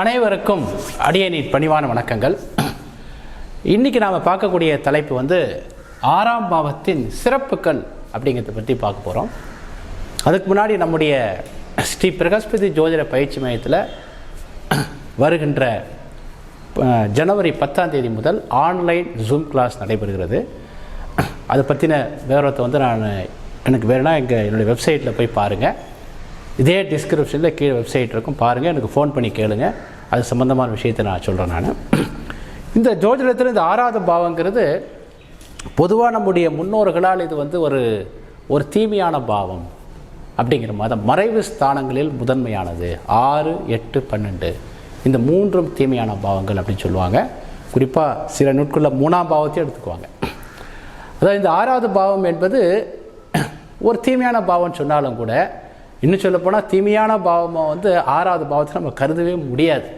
அனைவருக்கும் அடியனின் பணிவான வணக்கங்கள். இன்றைக்கி நாம் பார்க்கக்கூடிய தலைப்பு வந்து ஆறாம் பாவத்தின் சிறப்புகள் அப்படிங்கிறத பற்றி பார்க்க போகிறோம் அதுக்கு முன்னாடி நம்முடைய ஸ்ரீ பிரகஸ்பதி ஜோதிட பயிற்சி மையத்தில் வருகின்ற ஜனவரி பத்தாம் தேதி முதல் ஆன்லைன் ஜூம் கிளாஸ் நடைபெறுகிறது. அதை பற்றின விவரத்தை வந்து நான் எனக்கு வேணும்னா எங்கள் என்னுடைய வெப்சைட்டில் போய் பாருங்கள் இதே டிஸ்கிரிப்ஷனில் கீழே வெப்சைட் இருக்கும். பாருங்கள் எனக்கு ஃபோன் பண்ணி கேளுங்க. அது சம்மந்தமான விஷயத்தை நான் சொல்கிறேன் நான். இந்த ஜோதிடத்தில் இந்த ஆறாவது பாவங்கிறது பொதுவாக நம்முடைய முன்னோர்களால் இது வந்து ஒரு ஒரு தீமையான பாவம். அப்படிங்கிற மாதிரி மறைவு ஸ்தானங்களில் முதன்மையானது. ஆறு எட்டு பன்னெண்டு. இந்த மூன்றும் தீமையான பாவங்கள் அப்படின்னு சொல்லுவாங்க. குறிப்பாக சில நூட்களில் மூணாம் பாவத்தையும் எடுத்துக்குவாங்க. அதாவது இந்த ஆறாவது பாவம் என்பது ஒரு தீமையான பாவம்னு சொன்னாலும் கூட இன்னும் சொல்லப்போனால் தீமையான பாவமாக வந்து ஆறாவது பாவத்தை நம்ம கருதவே முடியாது.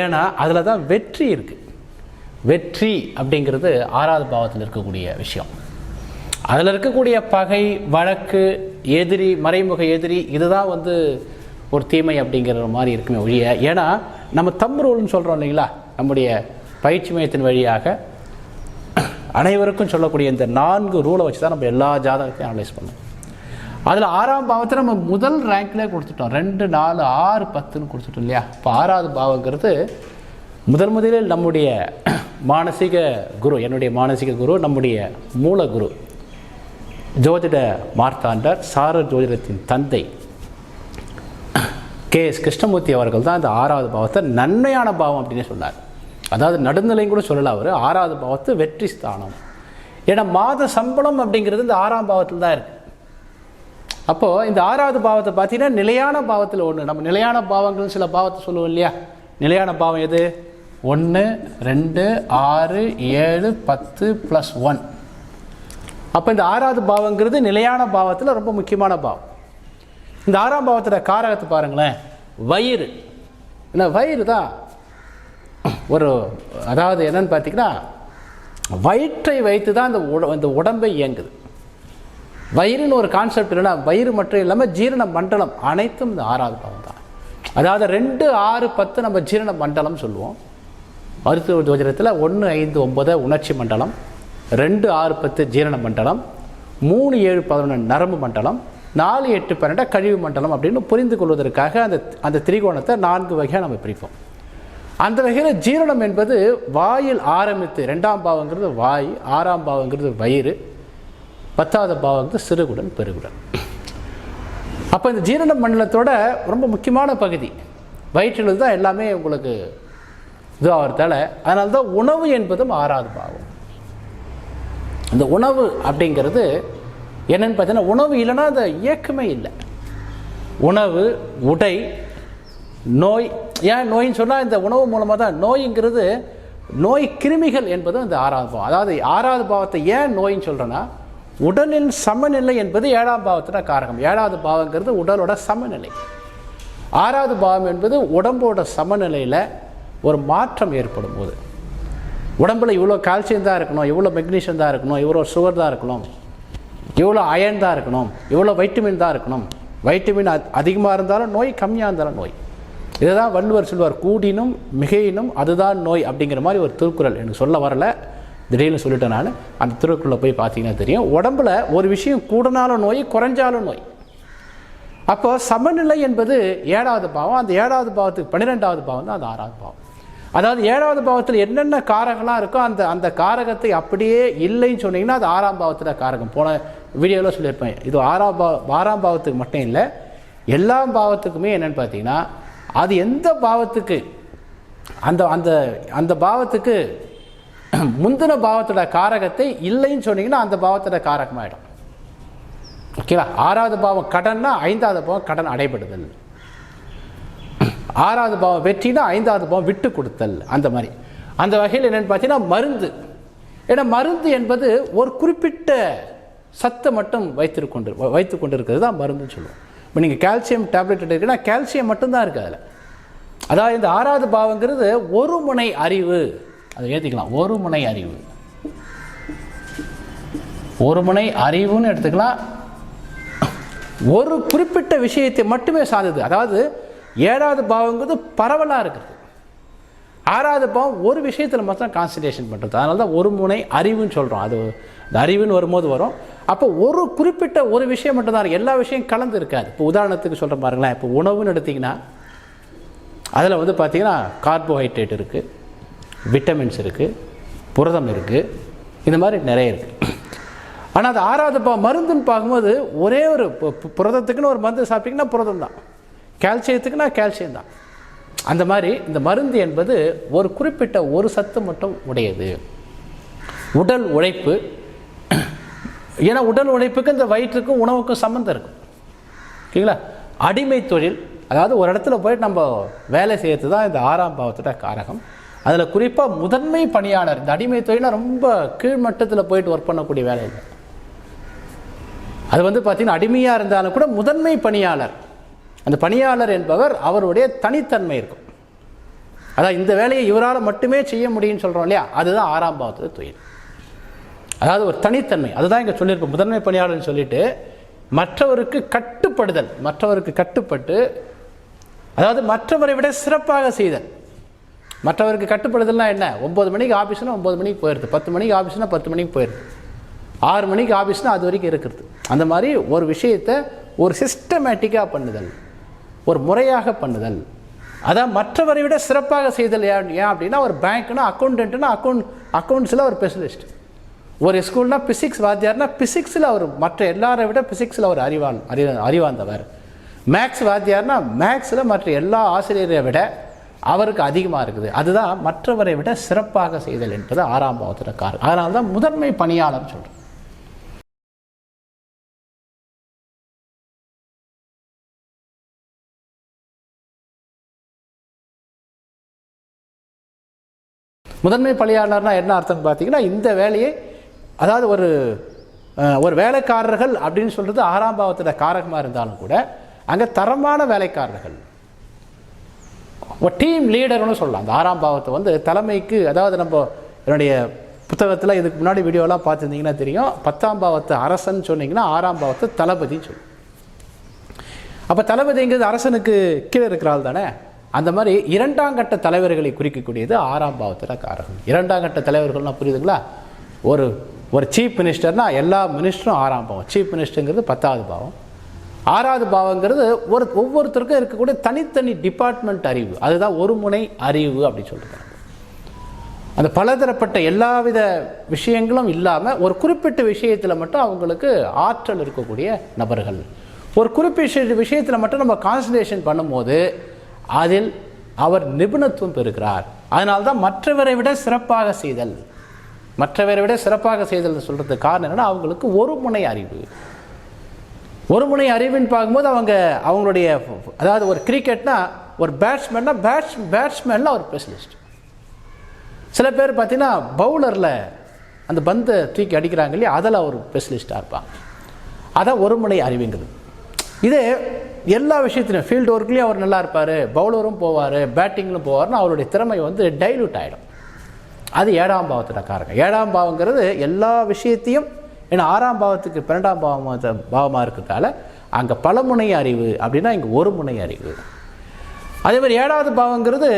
ஏன்னா அதில் தான் வெற்றி இருக்குது வெற்றி அப்படிங்கிறது ஆறாவது பாவத்தில் இருக்கக்கூடிய விஷயம். அதில் இருக்கக்கூடிய பகை வழக்கு எதிரி மறைமுக எதிரி இதுதான் வந்து ஒரு தீமை அப்படிங்கிற மாதிரி இருக்குமே ஒழிய ஏன்னா நம்ம தம் ரூல்னு சொல்கிறோம் இல்லைங்களா? நம்முடைய பயிற்சி மையத்தின் வழியாக அனைவருக்கும் சொல்லக்கூடிய இந்த நான்கு ரூலை வச்சு தான் நம்ம எல்லா ஜாதகத்தையும் அனலைஸ் பண்ணோம் அதில் ஆறாம் பாவத்தை நம்ம முதல் ரேங்க்லேயே கொடுத்துட்டோம். ரெண்டு நாலு ஆறு பத்துன்னு கொடுத்துட்டோம் இல்லையா? இப்போ ஆறாவது பாவங்கிறது முதல் முதலில் நம்முடைய மானசீக குரு என்னுடைய மானசீக குரு நம்முடைய மூல குரு. ஜோதிட மார்த்தாண்டர் சார ஜோதிடத்தின் தந்தை கே எஸ் கிருஷ்ணமூர்த்தி அவர்கள் தான் இந்த ஆறாவது பாவத்தை நன்மையான பாவம் அப்படின்னு சொன்னார். அதாவது நடுநிலையும் கூட சொல்லலாம் அவர். ஆறாவது பாவத்து வெற்றி ஸ்தானம். ஏன்னா மாத சம்பளம் அப்படிங்கிறது இந்த ஆறாம் பாவத்தில் தான் இருக்குது அப்போது இந்த ஆறாவது பாவத்தை பார்த்தீங்கன்னா நிலையான பாவத்தில் ஒன்று நம்ம நிலையான பாவங்கள் சில பாவத்தை சொல்லுவோம் இல்லையா? நிலையான பாவம் எது? ஒன்று ரெண்டு ஆறு ஏழு பத்து ப்ளஸ் ஒன் அப்போ இந்த ஆறாவது பாவங்கிறது நிலையான பாவத்தில் ரொம்ப முக்கியமான பாவம். இந்த ஆறாம் பாவத்தோட காரகத்தை பாருங்களேன். வயிறு. இல்லை வயிறு தான் ஒரு அதாவது என்னன்னு பார்த்தீங்கன்னா வயிற்றை வைத்து தான் இந்த உட இந்த உடம்பை இயங்குது. வயிறுன்னு ஒரு கான்செப்ட் இல்லைன்னா வயிறு மட்டும் இல்லாமல் ஜீரண மண்டலம் அனைத்தும் இந்த ஆறாவது பாவம் தான். அதாவது ரெண்டு ஆறு பத்து நம்ம ஜீரண மண்டலம் சொல்லுவோம். மருத்துவ ஜோதிடத்தில் ஒன்று ஐந்து ஒன்பது உணர்ச்சி மண்டலம் ரெண்டு ஆறு பத்து ஜீரண மண்டலம் மூணு ஏழு பதினொன்று நரம்பு மண்டலம் நாலு எட்டு பன்னெண்டு கழிவு மண்டலம் அப்படின்னு புரிந்து கொள்வதற்காக அந்த அந்த திரிகோணத்தை நான்கு வகையாக நம்ம பிரிப்போம். அந்த வகையில் ஜீரணம் என்பது வாயில் ஆரம்பித்து ரெண்டாம் பாவங்கிறது வாய் ஆறாம் பாவங்கிறது வயிறு பத்தாவது வந்து சிறுகுடன் பெருகுடன். அப்போ இந்த ஜீரண மண்டலத்தோட ரொம்ப முக்கியமான பகுதி. வயிற்றில் தான் எல்லாமே உங்களுக்கு இதுவாகிறதால அதனால தான் உணவு என்பதும் ஆறாவது பாவம். இந்த உணவு அப்படிங்கிறது என்னென்னு பார்த்தீங்கன்னா உணவு இல்லைன்னா அந்த இயக்கமே இல்லை. உணவு உடை நோய் ஏன் நோயின்னு சொன்னால் இந்த உணவு மூலமாக தான் நோய்ங்கிறது நோய் கிருமிகள் என்பதும் இந்த ஆறாவது பாவம். அதாவது ஆறாவது பாவத்தை ஏன் நோயின்னு சொல்கிறேன்னா உடலின் சமநிலை என்பது ஏழாம் பாவத்தோட காரகம். ஏழாவது பாவங்கிறது உடலோட சமநிலை. ஆறாவது பாவம் என்பது உடம்போட சமநிலையில் ஒரு மாற்றம் ஏற்படும் போது உடம்புல இவ்வளோ கால்சியம் தான் இருக்கணும் இவ்வளோ மெக்னீஷியம் தான் இருக்கணும் இவ்வளோ சுகர் தான் இருக்கணும் இவ்வளோ அயன் தான் இருக்கணும் இவ்வளோ வைட்டமின் தான் இருக்கணும். வைட்டமின் அதிகமாக இருந்தாலும் நோய் கம்மியாக இருந்தாலும் நோய். இதுதான் வள்ளுவர் சொல்வார் கூடினும் மிகையினும் அதுதான் நோய் அப்படிங்கிற மாதிரி ஒரு திருக்குறள் எனக்கு சொல்ல வரல. திடீர்னு சொல்லிட்டேன் நான் அந்த திருக்குள்ளே போய் பார்த்தீங்கன்னா தெரியும். உடம்புல ஒரு விஷயம் கூடனாலும் நோய் குறைஞ்சாலும் நோய். அப்போ சமநிலை என்பது ஏழாவது பாவம். அந்த ஏழாவது பாவத்துக்கு பன்னிரெண்டாவது பாவம் தான் அந்த ஆறாவது பாவம். அதாவது ஏழாவது பாவத்தில் என்னென்ன காரகம்லாம் இருக்கோ அந்த அந்த காரகத்தை அப்படியே இல்லைன்னு சொன்னீங்கன்னா அது ஆறாம் பாவத்தில் காரகம். போன வீடியோவில் சொல்லியிருப்பேன். இது ஆறாம் பாவ ஆறாம் பாவத்துக்கு மட்டும் இல்லை எல்லா பாவத்துக்குமே என்னென்னு பார்த்தீங்கன்னா அது எந்த பாவத்துக்கு அந்த அந்த அந்த பாவத்துக்கு முந்தின பாவத்தோட காரகத்தை இல்லைன்னு சொன்னீங்கன்னா அந்த பாவத்தோட காரகமாயிடும். ஓகேவா ஆறாவது பாவம் கடன்னா ஐந்தாவது பாவம் கடன் அடைபடுதல். ஆறாவது பாவம் வெற்றினா ஐந்தாவது பாவம் விட்டு கொடுத்தல். அந்த மாதிரி. அந்த வகையில் என்னென்னு பார்த்தீங்கன்னா மருந்து. ஏன்னா மருந்து என்பது ஒரு குறிப்பிட்ட சத்தை மட்டும் வைத்திருக்கொண்டு வைத்து கொண்டு இருக்கிறது தான் மருந்துன்னு சொல்லுவோம். இப்போ நீங்கள் கால்சியம் டேப்லெட் எடுக்கிறீங்கன்னா கால்சியம் மட்டும்தான் இருக்குது அதில். அதாவது இந்த ஆறாவது பாவங்கிறது ஒரு முனை அறிவு. அதை ஏற்றிக்கலாம் ஒரு முனை அறிவு. ஒரு முனை அறிவுன்னு எடுத்துக்கலாம். ஒரு குறிப்பிட்ட விஷயத்தை மட்டுமே சார்ந்தது. அதாவது ஏழாவது பாவங்கிறது பரவலாக இருக்குது ஆறாவது பாவம் ஒரு விஷயத்தில் மட்டும் கான்சன்ட்ரேஷன் பண்ணுறது அதனால தான் ஒரு முனை அறிவுன்னு சொல்கிறோம் அது இந்த அறிவுன்னு வரும்போது வரும். அப்போ ஒரு குறிப்பிட்ட ஒரு விஷயம் மட்டும்தான் எல்லா விஷயம் கலந்து இருக்காது. இப்போ உதாரணத்துக்கு சொல்கிற பாருங்களேன். இப்போ உணவுன்னு எடுத்திங்கன்னா அதில் வந்து பார்த்திங்கன்னா கார்போஹைட்ரேட் இருக்குது விட்டமின்ஸ் இருக்குது புரதம் இருக்குது இந்த மாதிரி நிறைய இருக்குது ஆனால் அது ஆறாவது பா மருந்துன்னு பார்க்கும்போது ஒரே ஒரு பு- புரதத்துக்குன்னு ஒரு மருந்து சாப்பிட்டிங்கன்னா புரதம் தான். கால்சியத்துக்குன்னா கால்சியம் தான். அந்த மாதிரி இந்த மருந்து என்பது ஒரு குறிப்பிட்ட ஒரு சத்து மட்டும் உடையது. உடல் உழைப்பு ஏன்னா உடல் உழைப்புக்கு இந்த வயிற்றுக்கும் உணவுக்கும் சம்மந்தம் இருக்கும் ஓகேங்களா? அடிமை தொழில் அதாவது ஒரு இடத்துல போய் நம்ம வேலை செய்யறது தான் இந்த ஆறாம் பாவத்தோட காரகம். அதில் குறிப்பாக முதன்மை பணியாளர் இந்த அடிமை தொழிலாக ரொம்ப கீழ்மட்டத்தில் போயிட்டு ஒர்க் பண்ணக்கூடிய வேலை இல்லை அது வந்து பார்த்தீங்கன்னா அடிமையாக இருந்தாலும் கூட முதன்மை பணியாளர். அந்த பணியாளர் என்பவர் அவருடைய தனித்தன்மை இருக்கும். அதான் இந்த வேலையை இவரால் மட்டுமே செய்ய முடியும்னு சொல்கிறோம் இல்லையா? அதுதான் ஆறாம் பாவத்தோட தொழில். அதாவது ஒரு தனித்தன்மை. அதுதான் இங்கே சொல்லியிருக்கோம். முதன்மை பணியாளர்னு சொல்லிட்டு மற்றவருக்கு கட்டுப்படுதல் மற்றவருக்கு கட்டுப்பட்டு அதாவது மற்றவரை விட சிறப்பாக செய்தல். மற்றவருக்கு கட்டுப்படுதெல்லாம் என்ன? ஒம்பது மணிக்கு ஆஃபீஸ்னா ஒம்பது மணிக்கு போயிடுது. பத்து மணிக்கு ஆஃபீஸ்னால் பத்து மணிக்கு போயிடுது. ஆறு மணிக்கு ஆஃபீஸ்னால் அது வரைக்கும் இருக்கிறது. அந்த மாதிரி ஒரு விஷயத்தை ஒரு சிஸ்டமேட்டிக்காக பண்ணுதல். ஒரு முறையாக பண்ணுதல். அதான் மற்றவரை விட சிறப்பாக செய்தல் ஏன் ஏன் அப்படின்னா ஒரு பேங்க்னா அக்கௌண்டன்ட்னா அக்கௌண்ட் அக்கௌண்ட்ஸில் ஒரு ஸ்பெஷலிஸ்ட் ஒரு ஸ்கூல்னா பிசிக்ஸ் வாத்தியார்னா பிசிக்ஸில் அவர் மற்ற எல்லாரை விட பிசிக்ஸில் அவர் அறிவான் அறி அறிவாந்தவர். மேக்ஸ் வாத்தியார்னா மேக்ஸில் மற்ற எல்லா ஆசிரியரை விட அவருக்கு அதிகமாக இருக்குது. அதுதான் மற்றவரை விட சிறப்பாக செய்தல் என்பது ஆறாம் பாவத்தோட காரணம் அதனால தான் முதன்மை பணியாளர் சொல்கிறேன் முதன்மை பணியாளர்னா என்ன அர்த்தம் பார்த்தீங்கன்னா இந்த வேலையை அதாவது ஒரு அஹ், ஒரு வேலைக்காரர்கள் அப்படின்னு சொல்கிறது ஆறாம் பாவத்தில் காரகமாக இருந்தாலும் கூட அங்கே தரமான வேலைக்காரர்கள் ஒரு டீம் லீடர்னு சொல்லலாம். அந்த ஆறாம் பாவத்தை வந்து தலைமைக்கு அதாவது நம்ம என்னுடைய புத்தகத்தில் இதுக்கு முன்னாடி வீடியோலாம் பார்த்துருந்தீங்கன்னா தெரியும். பத்தாம் பாவத்தை அரசன் சொன்னீங்கன்னா ஆறாம் பாவத்தை தளபதின்னு சொல்லுவோம். அப்போ தளபதிங்கிறது அரசனுக்கு கீழே இருக்கிற ஆள் தானே? அந்த மாதிரி இரண்டாம் கட்ட தலைவர்களை குறிக்கக்கூடியது ஆறாம் பாவத்தில் காரகம் இரண்டாம் கட்ட தலைவர்கள்லாம் புரியுதுங்களா? ஒரு ஒரு சீஃப் மினிஸ்டர்னால் எல்லா மினிஸ்டரும் ஆறாம் பாவம். சீஃப் மினிஸ்டருங்கிறது பத்தாவது பாவம். ஆறாவது பாவங்கிறது ஒரு ஒவ்வொருத்தருக்கும் இருக்கக்கூடிய தனித்தனி டிபார்ட்மெண்ட் அறிவு. அதுதான் ஒரு முனை அறிவு அப்படின்னு சொல்லிட்டு அந்த பலதரப்பட்ட எல்லாவித விஷயங்களும் இல்லாமல் ஒரு குறிப்பிட்ட விஷயத்தில் மட்டும் அவங்களுக்கு ஆற்றல் இருக்கக்கூடிய நபர்கள். ஒரு குறிப்பிட்ட விஷயத்தில் மட்டும் நம்ம கான்சன்ட்ரேஷன் பண்ணும்போது அதில் அவர் நிபுணத்துவம் பெறுகிறார். அதனால தான் மற்றவரை விட சிறப்பாக செய்தல். மற்றவரை விட சிறப்பாக செய்தல் சொல்கிறதுக்கு காரணம் என்னென்னா அவங்களுக்கு ஒரு முனை அறிவு. ஒரு முனை அறிவின் பார்க்கும்போது அவங்க அவங்களுடைய அதாவது ஒரு கிரிக்கெட்னா ஒரு பேட்ஸ்மேன்னா பேட்ஸ் பேட்ஸ்மேனில் அவர் ஸ்பெஷலிஸ்ட் சில பேர் பார்த்தீங்கன்னா பவுலரில் அந்த பந்தை தூக்கி அடிக்கிறாங்க இல்லையா அதில் அவர் ஸ்பெஷலிஸ்ட்டாக இருப்பாங்க. அதான் ஒரு முனை அறிவுங்கிறது. இதே எல்லா விஷயத்துலையும் ஃபீல்டு ஒர்க்லேயும் அவர் நல்லா இருப்பார் பவுலரும் போவார் பேட்டிங்லும் போவார்னா அவருடைய திறமை வந்து டைல்யூட் ஆகிடும் அது ஏழாம் பாவத்தில் காரகம் ஏழாம் பாவங்கிறது எல்லா விஷயத்தையும் ஏன்னா ஆறாம் பாவத்துக்கு பன்னெண்டாம் பாவம் பாவமாக இருக்கிறதால அங்கே பல முனை அறிவு அப்படின்னா இங்கே ஒரு முனை அறிவு. அதே மாதிரி ஏழாவது பாவங்கிறது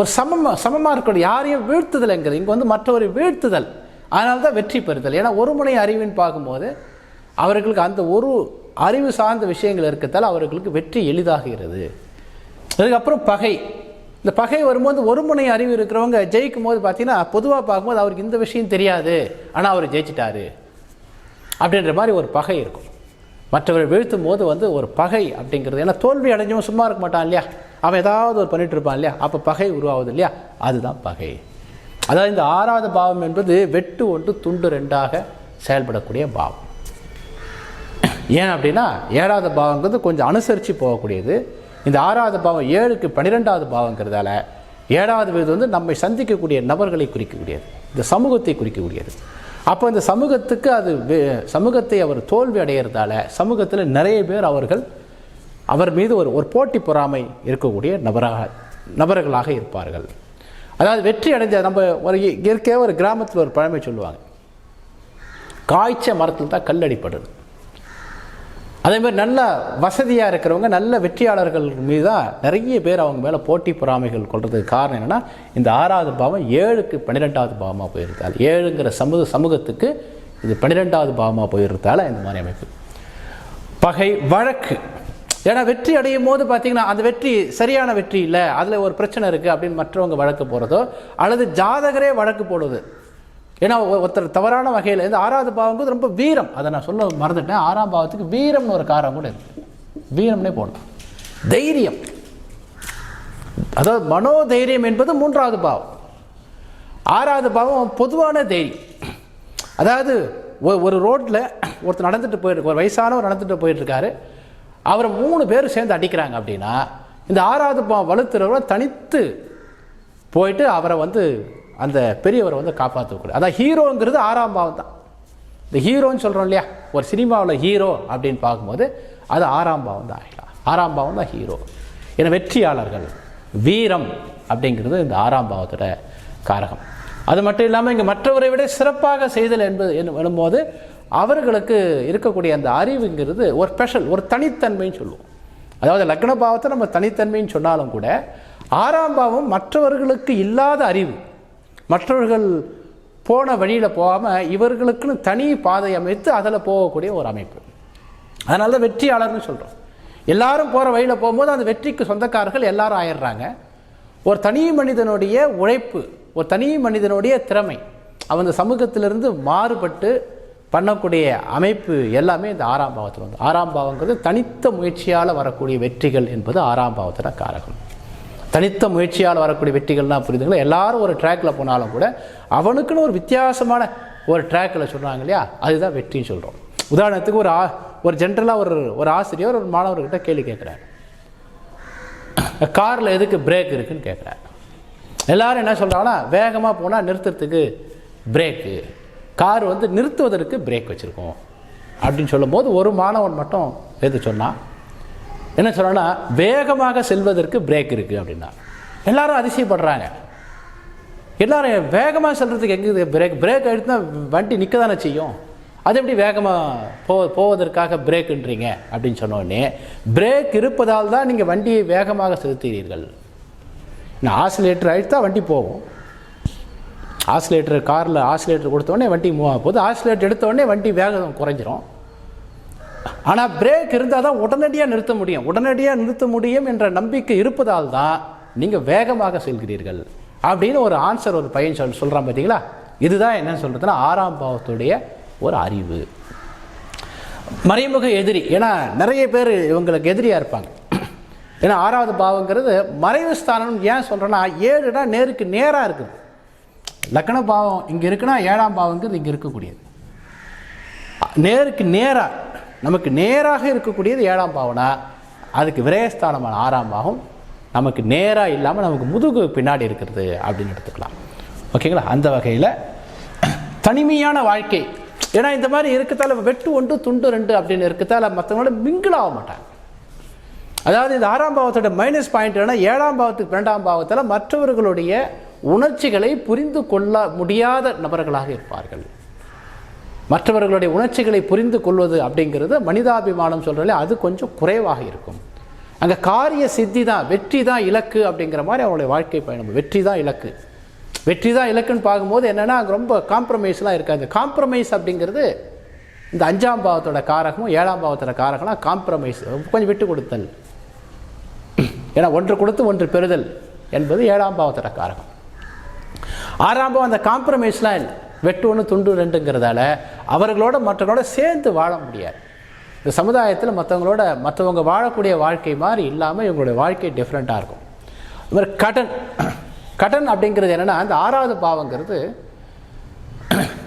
ஒரு சமமாக சமமாக இருக்கணும். யாரையும் வீழ்த்துதல்ங்கிறது. இங்கே வந்து மற்றவரை வீழ்த்துதல். அதனால தான் வெற்றி பெறுதல். ஏன்னா ஒரு முனை அறிவின்னு பார்க்கும்போது அவர்களுக்கு அந்த ஒரு அறிவு சார்ந்த விஷயங்கள் இருக்கிறதால அவர்களுக்கு வெற்றி எளிதாகிறது. அதுக்கப்புறம் பகை. இந்த பகை வரும்போது ஒரு முனை அறிவு இருக்கிறவங்க ஜெயிக்கும் போது பார்த்தீங்கன்னா பொதுவாக பார்க்கும்போது அவருக்கு இந்த விஷயம் தெரியாது. ஆனால் அவர் ஜெயிச்சிட்டாரு. அப்படின்ற மாதிரி ஒரு பகை இருக்கும். மற்றவரை வீழ்த்தும் போது வந்து ஒரு பகை அப்படிங்கிறது ஏன்னா தோல்வி அடைஞ்சவன் சும்மா இருக்க மாட்டான் இல்லையா? அவன் ஏதாவது ஒரு பண்ணிட்டு இருப்பான் இல்லையா? அப்போ பகை உருவாகுது இல்லையா? அதுதான் பகை. அதாவது இந்த ஆறாவது பாவம் என்பது வெட்டு ஒன்று துண்டு ரெண்டாக செயல்படக்கூடிய பாவம். ஏன் அப்படின்னா ஏழாவது பாவங்கிறது கொஞ்சம் அனுசரித்து போகக்கூடியது. இந்த ஆறாவது பாவம் ஏழுக்கு பன்னிரெண்டாவது பாவங்கிறதால ஏழாவது வீடு வந்து நம்மை சந்திக்கக்கூடிய நபர்களை குறிக்கக்கூடியது. இந்த சமூகத்தை குறிக்கக்கூடியது. அப்போ இந்த சமூகத்துக்கு அது வே- சமூகத்தை அவர் தோல்வி அடைகிறதால சமூகத்தில் நிறைய பேர் அவர்கள் அவர் மீது ஒரு ஒரு போட்டி பொறாமை இருக்கக்கூடிய நபராக நபர்களாக இருப்பார்கள். அதாவது வெற்றி அடைஞ்ச நம்ம ஒரு இ- இயற்கையாக ஒரு கிராமத்தில் ஒரு பழமை சொல்லுவாங்க. காய்ச்ச மரத்தில் தான் கல் அடிப்படுது அதே மாதிரி நல்ல வசதியாக இருக்கிறவங்க நல்ல வெற்றியாளர்கள் மீது தான் நிறைய பேர் அவங்க மேலே போட்டி பொறாமைகள் கொள்றதுக்கு காரணம் என்னென்னா இந்த ஆறாவது பாவம் ஏழுக்கு பன்னிரெண்டாவது பாவமாக போயிருந்தால் ஏழுங்கிற சமூக சமூகத்துக்கு இது பன்னிரெண்டாவது பாவமாக போயிருந்தால இந்த மாதிரி அமைப்பு. பகை வழக்கு. ஏன்னா வெற்றி அடையும் போது பார்த்தீங்கன்னா அந்த வெற்றி சரியான வெற்றி இல்லை அதில் ஒரு பிரச்சனை இருக்குது அப்படின்னு மற்றவங்க வழக்கு போகிறதோ அல்லது ஜாதகரே வழக்கு போடுவது ஏன்னா ஒருத்தர் தவறான வகையில் இந்த ஆறாவது பாவங்கிறது ரொம்ப வீரம். அதை நான் சொல்ல மறந்துட்டேன். ஆறாம் பாவத்துக்கு வீரம்னு ஒரு காரம் கூட இருக்கு. வீரம்னே போடலாம். தைரியம். அதாவது மனோதைரியம் என்பது மூன்றாவது பாவம். ஆறாவது பாவம் பொதுவான தைரியம். அதாவது ஒ- ஒரு ரோட்டில் ஒருத்தர் நடந்துட்டு போயிட்டு ஒரு வயசானவர் நடந்துட்டு போயிட்டுருக்காரு அவரை மூணு பேர் சேர்ந்து அடிக்கிறாங்க அப்படின்னா இந்த ஆறாவது பாவம் வலுத்துறவரை தனித்து போயிட்டு அவரை வந்து அந்த பெரியவரை வந்து காப்பாற்றக்கூடாது அதான் ஹீரோங்கிறது ஆறாம் பாவம் தான். இந்த ஹீரோன்னு சொல்கிறோம் இல்லையா? ஒரு சினிமாவில் ஹீரோ அப்படின்னு பார்க்கும்போது அது ஆறாம் பாவம் தான் ஆகிடலாம். ஆறாம் பாவம் தான் ஹீரோ. ஏன்னா வெற்றியாளர்கள் வீரம் அப்படிங்கிறது இந்த ஆறாம் பாவத்தோட காரகம். அது மட்டும் இல்லாமல் இங்கே மற்றவரை விட சிறப்பாக செய்தல் என்பது என்ன- எனும்போது அவர்களுக்கு இருக்கக்கூடிய அந்த அறிவுங்கிறது ஒரு ஸ்பெஷல் ஒரு தனித்தன்மைன்னு சொல்லுவோம். அதாவது லக்ன பாவத்தை நம்ம தனித்தன்மைன்னு சொன்னாலும் கூட ஆறாம் பாவம் மற்றவர்களுக்கு இல்லாத அறிவு. மற்றவர்கள் போன வழியில் போகாமல் இவர்களுக்குன்னு தனி பாதை அமைத்து அதில் போகக்கூடிய ஒரு அமைப்பு. அதனால தான் வெற்றியாளர்னு சொல்கிறோம் எல்லாரும் போகிற வழியில் போகும்போது அந்த வெற்றிக்கு சொந்தக்காரர்கள் எல்லாரும் ஆயிடுறாங்க. ஒரு தனி மனிதனுடைய உழைப்பு ஒரு தனி மனிதனுடைய திறமை அவன் இந்த சமூகத்திலிருந்து மாறுபட்டு பண்ணக்கூடிய அமைப்பு எல்லாமே இந்த ஆறாம் பாவத்தில் வந்து. ஆறாம் பாவங்கிறது தனித்த முயற்சியால் வரக்கூடிய வெற்றிகள் என்பது ஆறாம் பாவத்தோட காரகம். தனித்த முயற்சியால் வரக்கூடிய வெற்றிகள்லாம் புரியுதுங்களா? எல்லாரும் ஒரு ட்ராக்ல போனாலும் கூட அவனுக்குன்னு ஒரு வித்தியாசமான ஒரு ட்ராக்கில் சொல்கிறாங்க இல்லையா? அதுதான் வெற்றின்னு சொல்கிறோம் உதாரணத்துக்கு ஒரு ஆ ஒரு ஜென்ரலாக ஒரு ஒரு ஆசிரியர் ஒரு மாணவர்கிட்ட கேள்வி கேட்குறாரு. காரில் எதுக்கு பிரேக் இருக்குன்னு கேட்குறாரு. எல்லாரும் என்ன சொல்கிறாங்கன்னா வேகமாக போனால் நிறுத்துறதுக்கு பிரேக்கு கார் வந்து நிறுத்துவதற்கு பிரேக் வச்சுருக்கோம். அப்படின்னு சொல்லும்போது ஒரு மாணவன் மட்டும் எது சொன்னான் என்ன சொல்றான்னா வேகமாக செல்வதற்கு பிரேக் இருக்குது அப்படின்னா. எல்லாரும் அதிசயப்படுறாங்க. எல்லாரும் வேகமாக செல்றதுக்கு எங்கே பிரேக் பிரேக் எடுத்துனா வண்டி நிற்க தானே செய்யும்? அது எப்படி வேகமாக போ போவதற்காக பிரேக்குன்றீங்க அப்படின்னு சொன்னோடனே பிரேக் இருப்பதால் தான் நீங்கள் வண்டியை வேகமாக செலுத்துகிறீர்கள். நான் ஆசிலேட்டர் அழுத்தா வண்டி போகும். ஆசிலேட்டர் காரில் ஆசிலேட்டர் கொடுத்த உடனே வண்டி மூவ் ஆகும் போது ஆசிலேட்டர் எடுத்த உடனே வண்டி வேகம் குறைஞ்சிரும். ஆனால் பிரேக் இருந்தால் தான் உடனடியாக நிறுத்த முடியும். உடனடியாக நிறுத்த முடியும் என்ற நம்பிக்கை இருப்பதால் தான் நீங்கள் வேகமாக செல்கிறீர்கள். அப்படின்னு ஒரு ஆன்சர் ஒரு பையன் சொல் சொல்கிறான் பார்த்தீங்களா இதுதான் என்னன்னு சொல்கிறதுனா ஆறாம் பாவத்துடைய ஒரு அறிவு. மறைமுக எதிரி. ஏன்னா நிறைய பேர் இவங்களுக்கு எதிரியாக இருப்பாங்க. ஏன்னா ஆறாவது பாவங்கிறது மறைவு ஸ்தானம் ஏன் சொல்கிறேன்னா ஏழுனா நேருக்கு நேராக இருக்குது. லக்கண பாவம் இங்கே இருக்குன்னா ஏழாம் பாவங்கிறது இங்கே இருக்கக்கூடியது. நேருக்கு நேராக நமக்கு நேராக இருக்கக்கூடியது ஏழாம் பாவனா. அதுக்கு விரயஸ்தானமான ஆறாம் பாவம். நமக்கு நேராக இல்லாமல் நமக்கு முதுகு பின்னாடி இருக்கிறது அப்படின்னு எடுத்துக்கலாம். ஓகேங்களா? அந்த வகையில் தனிமையான வாழ்க்கை. ஏன்னா இந்த மாதிரி இருக்கத்தால் வெட்டு ஒன்று துண்டு ரெண்டு அப்படின்னு இருக்கத்தால் மற்றவங்களோட மிங்கிள் ஆக மாட்டாங்க. அதாவது இந்த ஆறாம் பாவத்தோட மைனஸ் பாயிண்ட் என்ன ஏழாம் பாவத்துக்கு பன்னெண்டாம் பாவத்தில் மற்றவர்களுடைய உணர்ச்சிகளை புரிந்து கொள்ள முடியாத நபர்களாக இருப்பார்கள். மற்றவர்களுடைய உணர்ச்சிகளை புரிந்து கொள்வது அப்படிங்கிறது மனிதாபிமானம் சொல்கிறதுல அது கொஞ்சம் குறைவாக இருக்கும். அங்கே காரிய சித்தி தான் வெற்றி தான் இலக்கு அப்படிங்கிற மாதிரி அவங்களுடைய வாழ்க்கை பயணம். வெற்றி தான் இலக்கு. வெற்றி தான் இலக்குன்னு பார்க்கும்போது என்னென்னா அங்கே ரொம்ப காம்ப்ரமைஸ்லாம் இருக்காது. காம்ப்ரமைஸ் அப்படிங்கிறது இந்த அஞ்சாம் பாவத்தோட காரகமும் ஏழாம் பாவத்தோட காரகம்லாம் காம்ப்ரமைஸ் கொஞ்சம் விட்டு கொடுத்தல். ஏன்னா ஒன்று கொடுத்து ஒன்று பெறுதல் என்பது ஏழாம் பாவத்தோட காரகம். ஆறாம் பாவம் அந்த காம்ப்ரமைஸ்லாம் இல்லை. வெட்டு ஒன்று துண்டு ரெண்டுங்கிறதால அவர்களோட மற்றவங்களோட சேர்ந்து வாழ முடியாது. இந்த சமுதாயத்தில் மற்றவங்களோட மற்றவங்க வாழக்கூடிய வாழ்க்கை மாதிரி இல்லாமல் இவங்களுடைய வாழ்க்கை டிஃப்ரெண்ட்டாக இருக்கும். இது மாதிரி கடன். கடன் அப்படிங்கிறது என்னென்னா அந்த ஆறாவது பாவங்கிறது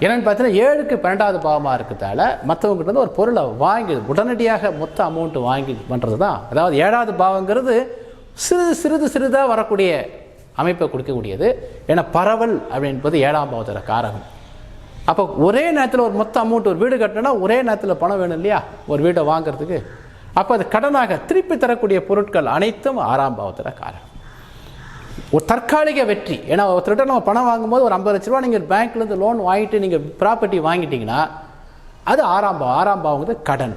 என்னென்னு பார்த்தீங்கன்னா ஏழுக்கு பன்னெண்டாவது பாவமாக இருக்கிறதால மற்றவங்ககிட்ட இருந்து ஒரு பொருளை வாங்கி உடனடியாக மொத்த அமௌண்ட்டு வாங்கி பண்ணுறது தான் அதாவது ஏழாவது பாவங்கிறது சிறிது சிறிது சிறிதாக வரக்கூடிய அமைப்பை கொடுக்கக்கூடியது. ஏன்னா பரவல் அப்படின்பது ஏழாம் பாவத்தோட காரகம். அப்போ ஒரே நேரத்தில் ஒரு மொத்த அமௌண்ட் ஒரு வீடு கட்டினா ஒரே நேரத்தில் பணம் வேணும் இல்லையா? ஒரு வீடை வாங்குறதுக்கு. அப்போ அது கடனாக திருப்பி தரக்கூடிய பொருட்கள் அனைத்தும் ஆறாம் பாவத்தில் காரணம். ஒரு தற்காலிக வெற்றி. ஏன்னா ஒருத்தர்கிட்ட நம்ம பணம் வாங்கும்போது ஒரு ஐம்பது லட்ச ரூபா நீங்கள் பேங்க்லேருந்து லோன் வாங்கிட்டு நீங்கள் ப்ராப்பர்ட்டி வாங்கிட்டீங்கன்னா அது ஆறாம் பாவம். ஆறாம் பாவங்கிறது கடன்.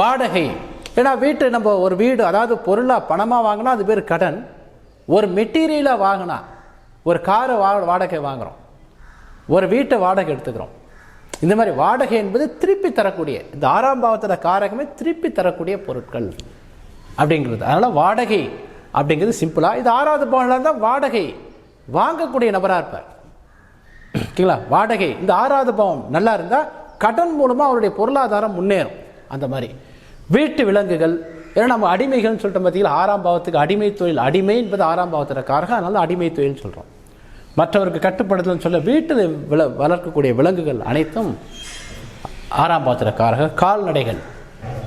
வாடகை. ஏன்னா வீட்டு நம்ம ஒரு வீடு அதாவது பொருளாக பணமாக வாங்கினா அது பேர் கடன். ஒரு மெட்டீரியலாக வாங்கினா ஒரு காரை வா வாடகை வாங்குகிறோம் ஒரு வீட்டை வாடகை எடுத்துக்கிறோம். இந்த மாதிரி வாடகை என்பது திருப்பி தரக்கூடிய இந்த ஆறாம் பாவத்தோட காரகமே திருப்பி தரக்கூடிய பொருட்கள் அப்படிங்கிறது. அதனால் வாடகை அப்படிங்கிறது சிம்பிளாக இது ஆறாவது பாவனில் இருந்தால் வாடகை வாங்கக்கூடிய நபராக இருப்பார். ஓகேங்களா? வாடகை இந்த ஆறாவது பாவம் நல்லா இருந்தால் கடன் மூலமாக அவருடைய பொருளாதாரம் முன்னேறும். அந்த மாதிரி. வீட்டு விலங்குகள் ஏன்னா நம்ம அடிமைகள்னு சொல்லிட்டு பார்த்தீங்களா ஆறாம் பாவத்துக்கு அடிமை தொழில் அடிமை என்பது ஆறாம் பாவத்தோட காரகம் அடிமை தொழில்னு சொல்கிறோம் மற்றவருக்கு கட்டுப்படுத்தல்னு சொல்ல வீட்டில் விள வளர்க்கக்கூடிய விலங்குகள் அனைத்தும் ஆறாம் பாவத்தோட காரகம் கால்நடைகள்.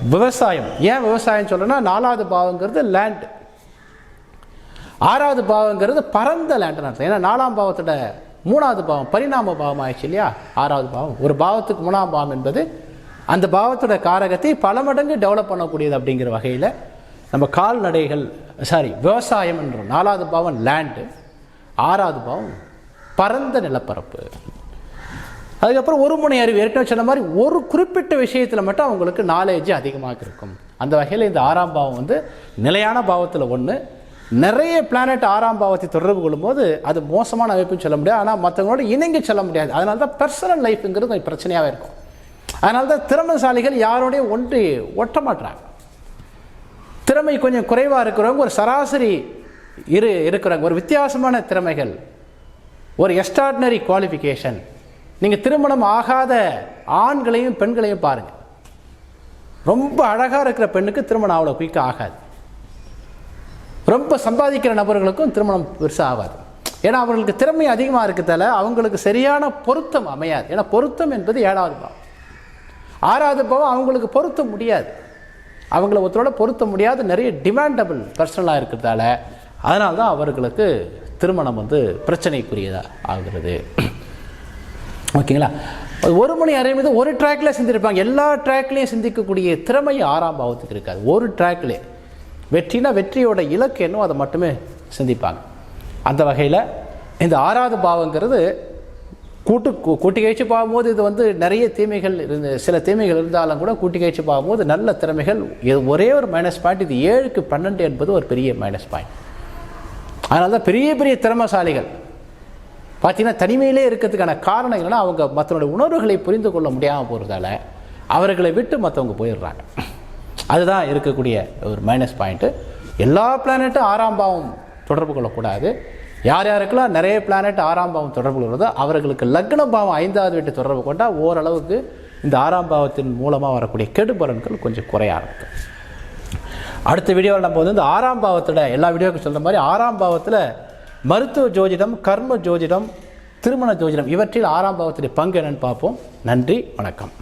விவசாயம். ஏன் விவசாயம் சொல்கிறேன்னா நாலாவது பாவங்கிறது லேண்ட் ஆறாவது பாவங்கிறது பரந்த லேண்ட் அர்த்தம். ஏன்னா நாலாம் பாவத்தோட மூணாவது பாவம் பரிணாம பாவம் ஆயிடுச்சு இல்லையா? ஆறாவது பாவம். ஒரு பாவத்துக்கு மூணாம் பாவம் என்பது அந்த பாவத்தோட காரகத்தை பல மடங்கு டெவலப் பண்ணக்கூடியது அப்படிங்கிற வகையில் நம்ம கால்நடைகள் சாரி விவசாயம் என்றோம். நாலாவது பாவம் லேண்டு ஆறாவது பாவம் பரந்த நிலப்பரப்பு. அதுக்கப்புறம் ஒரு முனை அறிவு ஏற்கனவே சொன்ன மாதிரி ஒரு குறிப்பிட்ட விஷயத்தில் மட்டும் அவங்களுக்கு நாலேஜ் அதிகமாக இருக்கும். அந்த வகையில் இந்த ஆறாம் பாவம் வந்து நிலையான பாவத்தில் ஒன்று நிறைய பிளானட் ஆறாம் பாவத்தை தொடர்பு கொள்ளும்போது அது மோசமான அமைப்புன்னு சொல்ல முடியாது. ஆனால் மற்றவங்களோட இணங்கி சொல்ல முடியாது. அதனால தான் பர்சனல் லைஃப்புங்கிறது கொஞ்சம் பிரச்சனையாகவே இருக்கும். அதனால தான் திறமைசாலிகள் யாரோடையும் ஒன்றி ஒட்ட மாட்டுறாங்க திறமை கொஞ்சம் குறைவாக இருக்கிறவங்க ஒரு சராசரி இரு இருக்கிறாங்க ஒரு வித்தியாசமான திறமைகள். ஒரு எக்ஸ்ட்ராடினரி குவாலிஃபிகேஷன் நீங்கள் திருமணம் ஆகாத ஆண்களையும் பெண்களையும் பாருங்கள் ரொம்ப அழகாக இருக்கிற பெண்ணுக்கு திருமணம் அவ்வளோ குயிக்க ஆகாது. ரொம்ப சம்பாதிக்கிற நபர்களுக்கும் திருமணம் பெருசாக ஆகாது. ஏன்னா அவர்களுக்கு திறமை அதிகமாக இருக்கிறதால அவங்களுக்கு சரியான பொருத்தம் அமையாது. ஏன்னா பொருத்தம் என்பது ஏழாவது பாவம். ஆறாவது பாவம் அவங்களுக்கு பொருத்த முடியாது. அவங்கள ஒருத்தரோட பொருத்த முடியாத. நிறைய டிமாண்டபிள் பர்சனலாக இருக்கிறதால அதனால்தான் அவர்களுக்கு திருமணம் வந்து பிரச்சனைக்குரியதாக ஆகிறது. ஓகேங்களா? ஒரு மணி அரை மீது ஒரு ட்ராக்ல சிந்திருப்பாங்க. எல்லா ட்ராக்லேயும் சிந்திக்கக்கூடிய திறமை ஆறாம் பாவத்துக்கு இருக்காது. ஒரு ட்ராக்லே வெற்றினா வெற்றியோட இலக்கு என்னவோ அதை மட்டுமே சிந்திப்பாங்க. அந்த வகையில் இந்த ஆறாவது பாவங்கிறது கூட்டு கூ- கூட்டி கழிச்சு பார்க்கும்போது இது வந்து நிறைய தீமைகள் இருந்து சில தீமைகள் இருந்தாலும் கூட கூட்டி கழிச்சு பார்க்கும்போது நல்ல திறமைகள் இது ஒரே ஒரு மைனஸ் பாயிண்ட் இது ஏழுக்கு பன்னெண்டு என்பது ஒரு பெரிய மைனஸ் பாயிண்ட் அதனால தான் பெரிய பெரிய திறமைசாலிகள். பார்த்தீங்கன்னா தனிமையிலே இருக்கிறதுக்கான காரணம் என்னென்னா அவங்க மற்றனுடைய உணர்வுகளை புரிந்து கொள்ள முடியாமல் போகிறதால அவர்களை விட்டு மற்றவங்க போயிடுறாங்க. அதுதான் இருக்கக்கூடிய ஒரு மைனஸ் பாயிண்ட்டு எல்லா பிளானட்டும் ஆறாம் பாவம் தொடர்பு கொள்ளக்கூடாது. யார் யாருக்கெல்லாம் நிறைய பிளானட் ஆறாம் பாவம் தொடர்பு கொள்கிறதோ அவர்களுக்கு லக்ன பாவம் ஐந்தாவது வீட்டு தொடர்பு கொண்டால் ஓரளவுக்கு இந்த ஆறாம் பாவத்தின் மூலமாக வரக்கூடிய கெடுபலன்கள் கொஞ்சம் குறைய ஆரம்பிக்கும். அடுத்த வீடியோவில் நம்ம வந்து இந்த ஆறாம் பாவத்தில் எல்லா வீடியோக்கும் சொல்கிற மாதிரி ஆறாம் பாவத்தில் மருத்துவ ஜோதிடம் கர்ம ஜோதிடம் திருமண ஜோதிடம் இவற்றில் ஆறாம் பாவத்துடைய பங்கு என்னன்னு பார்ப்போம். நன்றி வணக்கம்.